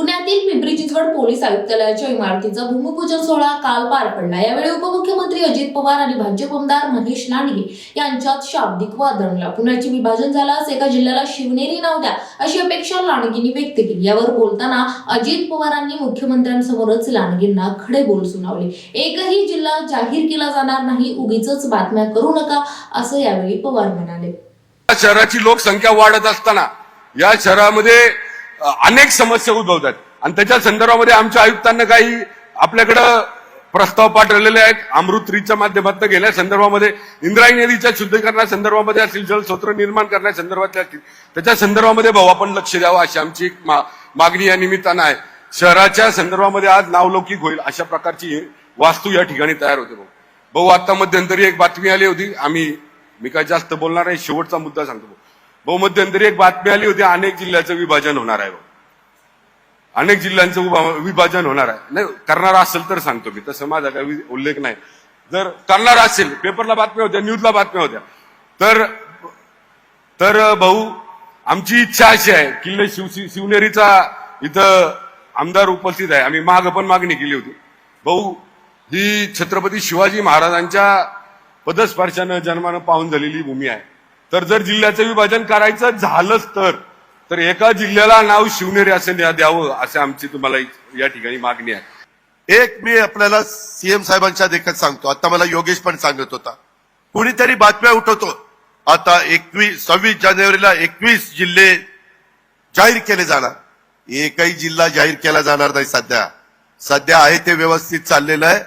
पुण्यातील पिंपरी चिंचवड पोलीस आयुक्तालयाच्या इमारतीचा भूमिपूजन सोहळा काल पार पडला. यावेळी उपमुख्यमंत्री अजित पवार आणि भाजप आमदार महेश लांडगे यांच्यात शाब्दिक वाद रंगला पुण्याचे विभाजन झाल्यास एका जिल्ह्याला शिवनेरी नाव द्या अशी अपेक्षा लांडगेंनी व्यक्त केली. यावर बोलताना अजित पवारांनी मुख्यमंत्र्यांसमोरच लांडगेंना खडे बोल सुनावले. एकही जिल्हा जाहीर केला जाणार नाही उगीच बातम्या करू नका असं यावेळी पवार म्हणाले. शहराची लोकसंख्या वाढत असताना या शहरामध्ये अनेक समस्या उद्भवतात. आणि त्याच्या संदर्भामध्ये आमच्या आयुक्तांना काही आपल्याकडं प्रस्ताव पाठवलेले आहेत. अमृतरीच्या माध्यमातून गेल्या संदर्भामध्ये इंद्रायणी नदीच्या शुद्धीकरणा संदर्भामध्ये असतील जलस्रोत निर्माण करण्या असतील त्याच्या संदर्भामध्ये भाऊ आपण लक्ष द्यावं अशी आमची एक मा- मागणी या निमित्तानं आहे. शहराच्या संदर्भामध्ये आज नावलौकिक होईल अशा प्रकारची वास्तू या ठिकाणी तयार होते भाऊ. भाऊ आता मध्यंतरी एक बातमी आली होती. आम्ही मी काय जास्त बोलणार नाही शेवटचा मुद्दा सांगतो भाऊ. भाऊ मध्यंतरी एक बातमी आली होती अनेक जिल्ह्याचं विभाजन होणार आहे भाऊ अनेक जिल्ह्यांचं विभाजन होणार आहे. नाही करणार असेल तर सांगतो मी तसं माझा काही उल्लेख नाही. जर करणार असेल पेपरला बातम्या होत्या न्यूजला बातम्या होत्या तर तर भाऊ आमची इच्छा अशी आहे किल्ले शिव शिवनेरीचा इथं आमदार उपस्थित आहे. आम्ही माग पण मागणी केली होती. भाऊ ही छत्रपती शिवाजी महाराजांच्या पदस्पर्शानं जन्मानं पाहून झालेली भूमी आहे. तर जर जिल्ह्याचं विभाजन करायचं झालंच तर तर एका जिल्ह्याला नाव शिवनेरी असं द्या- द्यावं असं आमची तुम्हाला या ठिकाणी मागणी आहे. एक मी आपल्याला सीएम साहेबांच्या देखत सांगतो. आता मला योगेश पण सांगत होता. कुणीतरी बातम्या उठवतो. आता एकवीस सव्वीस जानेवारीला एकवीस जिल्हे जाहीर केले जाणार. एकही जिल्हा जाहीर केला जाणार नाही सध्या. सध्या आहे ते व्यवस्थित चाललेलं आहे.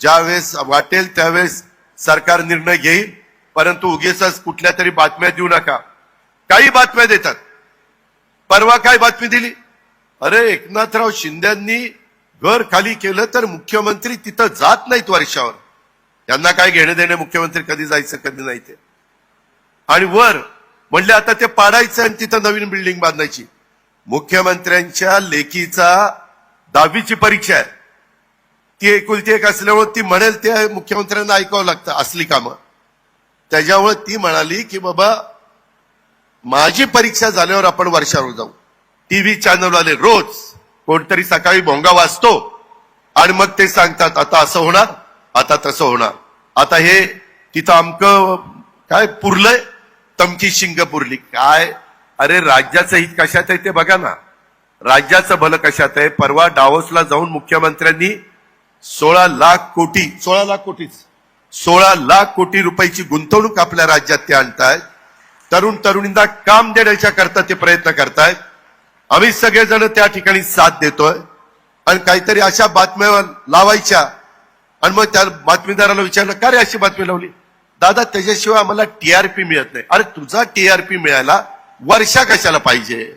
ज्यावेळेस वाटेल त्यावेळेस सरकार निर्णय घेईल. परंतु उगेच कुठल्या तरी बातम्या देऊ नका. काही बातम्या देतात. परवा काय बातमी दिली? अरे एकनाथराव शिंद्यांनी घर खाली केलं तर मुख्यमंत्री तिथं जात नाहीत वर्षावर. त्यांना काय घेणं देणं मुख्यमंत्री कधी जायचं कधी नाही ते. आणि वर म्हणले आता ते पाडायचं आणि तिथं नवीन बिल्डिंग बांधायची. मुख्यमंत्र्यांच्या लेखीचा दहावीची परीक्षा आहे. ती एकुलती एक असल्यामुळे ती म्हणेल ते मुख्यमंत्र्यांना ऐकावं लागतं असली कामं. त्याच्यामुळे ती म्हणाली की बाबा माझी परीक्षा झाल्यावर आपण वर्षावर जाऊ. टीव्ही चॅनल आले रोज कोणतरी सकाळी भोंगा वाचतो आणि मग ते सांगतात आता असं होणार आता तसं होणार. आता हे तिथं अमकं काय पुरलंय? तमकी शिंग पुरली. काय? अरे राज्याचं हित कशात आहे ते बघा ना. राज्याचं भलं कशात आहे? परवा डावोसला जाऊन मुख्यमंत्र्यांनी सोळा लाख कोटी सोळा लाख कोटीच. सोळा लाख कोटी रुपयाची गुंतवणूक आपल्या राज्यात ते आणतायत. तरुण तरुणींना काम देण्याच्या करता ते प्रयत्न करतायत. आम्ही सगळेजण त्या ठिकाणी साथ देतोय. आणि काहीतरी अशा बातम्या लावायच्या. आणि मग त्या बातमीदाराला विचारलं का रे अशी बातमी लावली? दादा त्याच्याशिवाय आम्हाला टीआरपी मिळत नाही. अरे तुझा टीआरपी मिळायला वर्षा कशाला पाहिजे?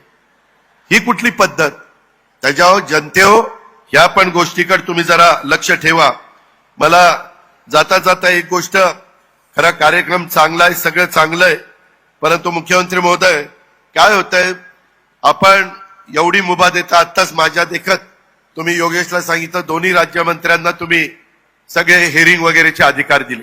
ही कुठली पद्धत? त्याच्यावर जनते हो ह्या पण गोष्टीकडे तुम्ही जरा लक्ष ठेवा. मला जाता जाता एक गोष्ट खरा कार्यक्रम चांगला आहे सगळं चांगलं आहे. परंतु मुख्यमंत्री महोदय काय होतंय आपण एवढी मुभा देता आत्ताच माझ्या देखत तुम्ही योगेशला सांगितलं दोन्ही राज्यमंत्र्यांना तुम्ही सगळे हेरिंग वगैरेचे अधिकार दिले.